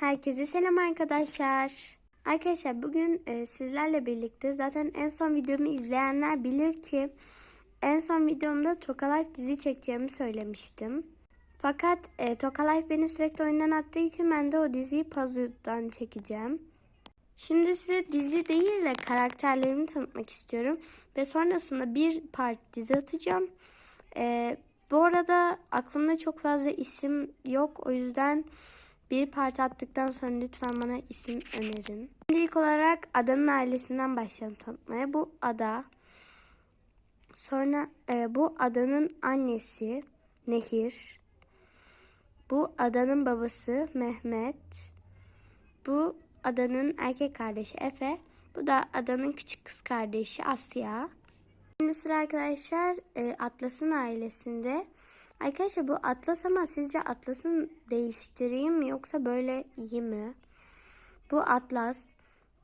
Herkese selam arkadaşlar. Arkadaşlar bugün e, sizlerle birlikte zaten en son videomu izleyenler bilir ki en son videomda Toka Life dizi çekeceğimi söylemiştim. Fakat e, Toka Life beni sürekli oyundan attığı için ben de o diziyi Pazu'dan çekeceğim. Şimdi size dizi değil de karakterlerimi tanıtmak istiyorum. Ve sonrasında bir part dizi atacağım. E, bu arada aklımda çok fazla isim yok. O yüzden bir parça attıktan sonra lütfen bana isim önerin. Şimdi ilk olarak adanın ailesinden başlayalım tanıtmaya. Bu ada. Sonra e, bu adanın annesi Nehir. Bu adanın babası Mehmet. Bu adanın erkek kardeşi Efe. Bu da adanın küçük kız kardeşi Asya. Şimdi sıra arkadaşlar e, Atlas'ın ailesinde. Arkadaşlar bu Atlas ama sizce Atlas'ın değiştireyim mi yoksa böyle iyi mi? Bu Atlas.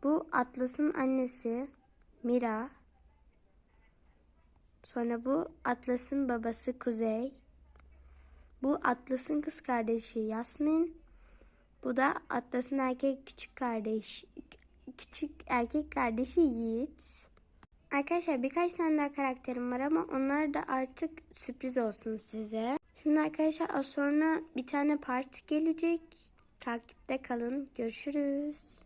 Bu Atlas'ın annesi Mira. Sonra bu Atlas'ın babası Kuzey. Bu Atlas'ın kız kardeşi Yasmin. Bu da Atlas'ın erkek küçük kardeş küçük erkek kardeşi Yiğit. Arkadaşlar birkaç tane daha karakterim var ama onlar da artık sürpriz olsun size. Şimdi arkadaşlar az sonra bir tane parti gelecek. Takipte kalın. Görüşürüz.